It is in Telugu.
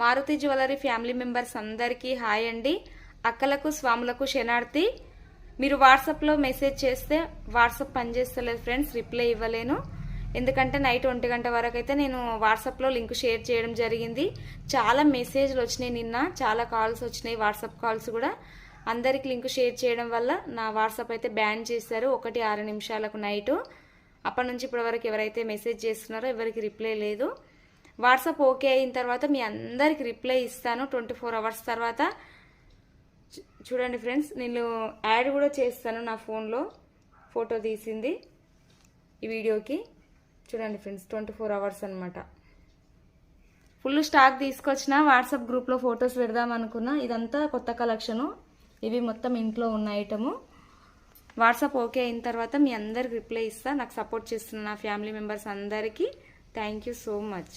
మారుతి జ్యువెలరీ ఫ్యామిలీ మెంబర్స్ అందరికీ హాయ్ అండి. అక్కలకు స్వాములకు శనార్థి మీరు వాట్సాప్లో మెసేజ్ చేస్తే వాట్సాప్ పనిచేస్తలేదు ఫ్రెండ్స్ రిప్లై ఇవ్వలేను. ఎందుకంటే నైట్ ఒంటి గంట వరకు అయితే నేను వాట్సాప్లో లింక్ షేర్ చేయడం జరిగింది. చాలా మెసేజ్లు వచ్చినాయి నిన్న చాలా కాల్స్ వచ్చినాయి వాట్సాప్ కాల్స్ కూడా. అందరికి లింక్ షేర్ చేయడం వల్ల నా వాట్సాప్ అయితే బ్యాన్ చేశారు ఒకటి ఆరు నిమిషాలకు నైటు. అప్పటి నుంచి ఇప్పటి వరకు ఎవరైతే మెసేజ్ చేస్తున్నారో ఎవరికి రిప్లై లేదు. వాట్సాప్ ఓకే అయిన తర్వాత మీ అందరికి రిప్లై ఇస్తాను ట్వంటీ ఫోర్ అవర్స్ తర్వాత. చూడండి ఫ్రెండ్స్ నేను యాడ్ కూడా చేస్తాను నా ఫోన్లో. ఫోటో తీసింది ఈ వీడియోకి. చూడండి ఫ్రెండ్స్ ట్వంటీ ఫోర్ అవర్స్ అనమాట ఫుల్ స్టాక్ తీసుకొచ్చిన వాట్సాప్ గ్రూప్లో ఫొటోస్ పెడదాం అనుకున్నా. ఇదంతా కొత్త కలెక్షను. ఇవి మొత్తం ఇంట్లో ఉన్న ఐటము. వాట్సాప్ ఓకే అయిన తర్వాత మీ అందరికి రిప్లై ఇస్తా. నాకు సపోర్ట్ చేస్తున్న నా ఫ్యామిలీ మెంబర్స్ అందరికీ. Thank you so much.